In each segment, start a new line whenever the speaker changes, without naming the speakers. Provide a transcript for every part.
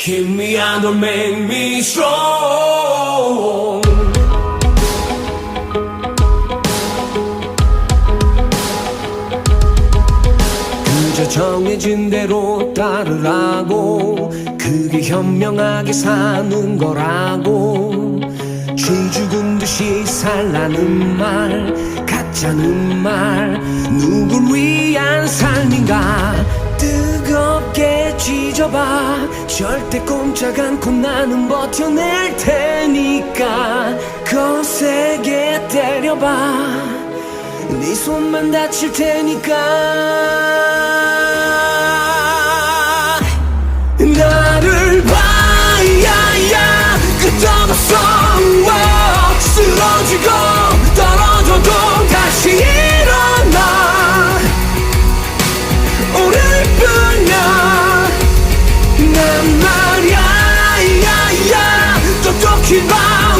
Hit me don't make me strong. 그저 정해진 대로 따르라고 그게 현명하게 사는 거라고 쥐 죽은 듯이 살라는 말 가짜는 말 누굴 위한 삶인가 찢어봐. 절대 꼼짝 않고 나는 버텨낼 테니까. 거세게 때려봐. 네 손만 다칠 테니까. 나를 봐야야. 끝없어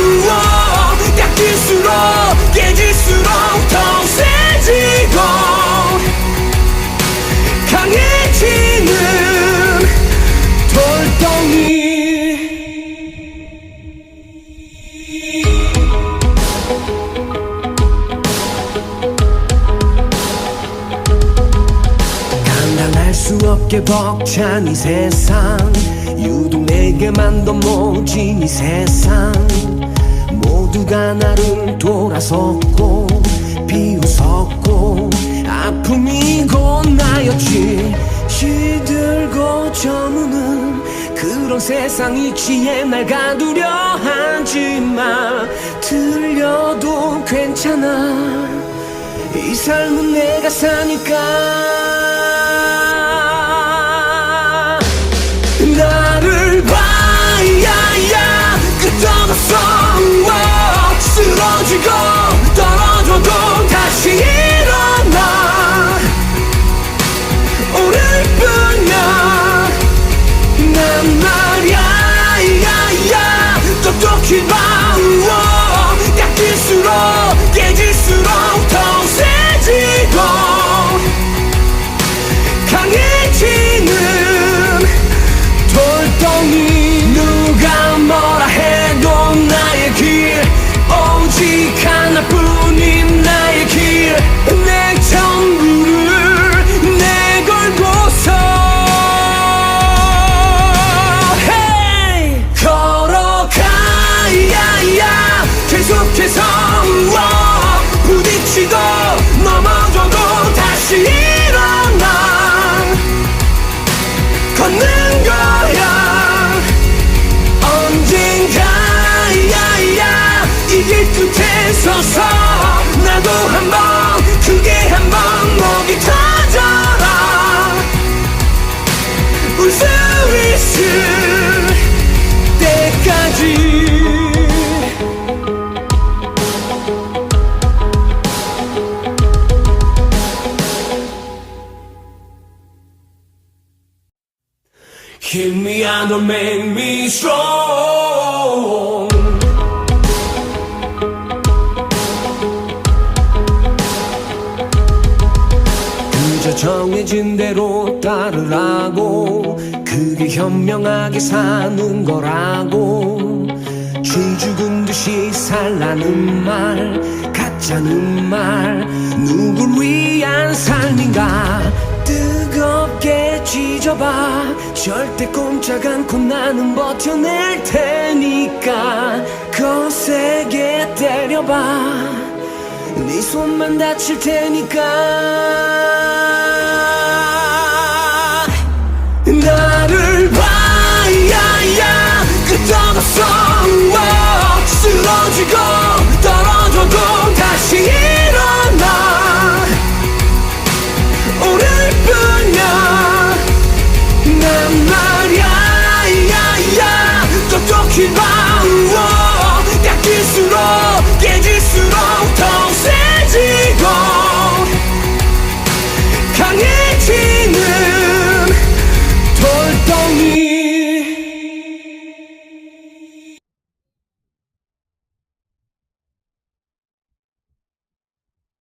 우와. 깎일수록 깨질수록 더 세지고. 강해지는 돌덩이. 감당할 수 없게 벅찬 이 세상. 유독 내게만 더 모진 이 세상 모두가 나를 돌아섰고 비웃었고 아픔이 곧 나였지. 시들고 저무는 그런 세상 이치에 날 가두려 하지마 들려도 괜찮아. 이 삶은 내가 사니까 오 서서 나도 한번 크게 한번 목이 터져라 울수 있을 때까지 Hit me and don't make me strong. 정해진 대로 따르라고 그게 현명하게 사는 거라고. 쥐 죽은 듯이 살라는 말 가짜는 말 누굴 위한 삶인가. 뜨겁게 찢어봐 절대 꼼짝 않고 나는 버텨낼 테니까. 거세게 때려봐 네 손만 다칠 테니까. 나를 봐야야. 끝없어 쓰러지고 떨어져도 다시 일어나. 오늘 뿐이야. 난 말야 야야. 똑똑히 봐